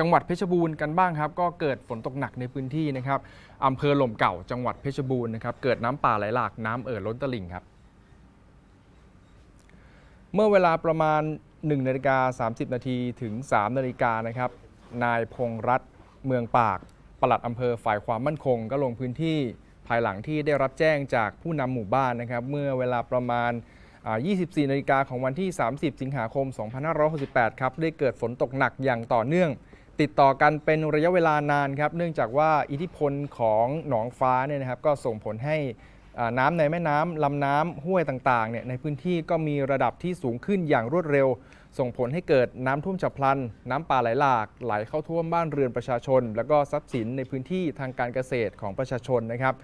จังหวัดเพชรบูรณ์กันบ้างครับ ก็เกิดฝนตกหนักในพื้นที่นะครับอำเภอหล่มเก่าจังหวัดเพชรบูรณ์นะครับเกิดน้ำป่าไหลหลากน้ำเอ่อล้นตลิ่งครับ เมื่อเวลาประมาณ1นาฬิกา30 นาทีถึง 3 นาฬิกานะครับนายพงษ์รัตนเมืองปากปลัดอำเภอฝ่ายความมั่นคง ก็ลงพื้นที่ภายหลังที่ได้รับแจ้งจากผู้นำหมู่บ้านนะครับ เมื่อเวลาประมาณอ่า24 นาฬิกาของวันที่ 30 สิงหาคม 2568 ครับ ได้เกิดฝนตกหนักอย่างต่อเนื่อง ติดต่อกันเป็นระยะเวลานานครับ เนื่องจากว่าอิทธิพลของหนองฟ้าเนี่ยนะครับก็ส่งผลให้น้ำในแม่น้ำลำน้ำห้วยต่างๆเนี่ยในพื้นที่ก็มีระดับที่สูงขึ้นอย่างรวดเร็ว ส่งผลให้เกิดน้ำท่วมฉับพลัน น้ำป่าไหลหลากไหลเข้าท่วมบ้านเรือนประชาชน แล้วก็ทรัพย์สินในพื้นที่ทางการเกษตรของประชาชนนะครับ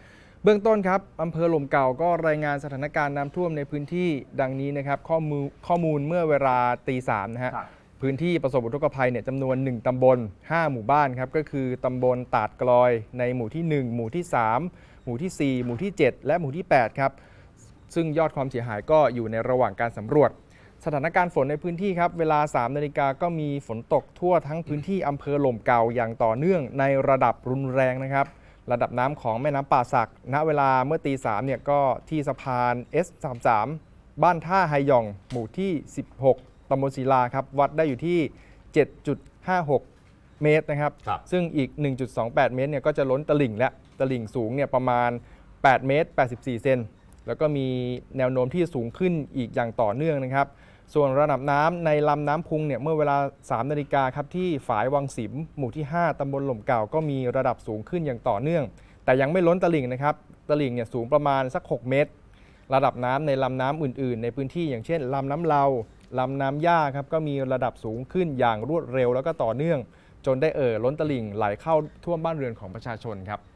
เบื้องต้นครับอำเภอหล่มเก่าก็รายงานสถานการณ์น้ำท่วมในพื้นที่ดังนี้นะครับข้อมูลข้อมูลเมื่อเวลาตีสามนะฮะครับ พื้นที่ประสบอุทกภัยเนี่ยจำนวน 1 ตำบล 5 หมู่บ้านครับก็คือตำบลตาดกลอย ในหมู่ที่ 1 หมู่ที่ 3 หมู่ทีสี่ 4 หมู่ที่ 7 และหมู่ที่ 8 ครับ ซึ่งยอดความเสียหายก็อยู่ในระหว่างการสำรวจ สถานการณ์ฝนในพื้นที่ครับ เวลา 3 นาฬิกาก็มีฝนตกทั่วทั้งพื้นที่อำเภอหล่มเก่าอย่างต่อเนื่องในระดับรุนแรงนะครับระดับน้ำของแม่น้ำป่าสัก ณ เวลาเมื่อตีสามเนี่ยก็ที่สะพาน S33 บ้านท่าไฮยอง หมู่ที่ 16 ตำบลศิลาครับวัดได้อยู่ที่ 7.56 เมตรนะครับครับ ซึ่งอีก 1.28 เมตรเนี่ยก็จะล้นตลิ่งและตลิ่งสูงเนี่ยประมาณ 8 เมตร 84 เซนแล้วก็มีแนวโน้มที่สูงขึ้นอีกอย่างต่อเนื่องนะครับ ส่วนระดับน้ำในลำน้ำพุงเนี่ยเมื่อเวลา 3 นาฬิกาครับที่ฝายวังสิม หมู่ที่ 5ตำบลหล่มเก่าก็มีระดับสูงขึ้นอย่างต่อเนื่อง แต่ยังไม่ล้นตลิ่งนะครับตลิ่งเนี่ยสูงประมาณสัก 6 เมตร ระดับน้ำในลำน้ำอื่น ๆ ในพื้นที่อย่างเช่นลำน้ำเลา ลำน้ำย่าครับก็มีระดับสูงขึ้นอย่างรวดเร็วแล้วก็ต่อเนื่อง จนได้เอ่อล้นตลิ่งไหลเข้าท่วมบ้านเรือนของประชาชนครับ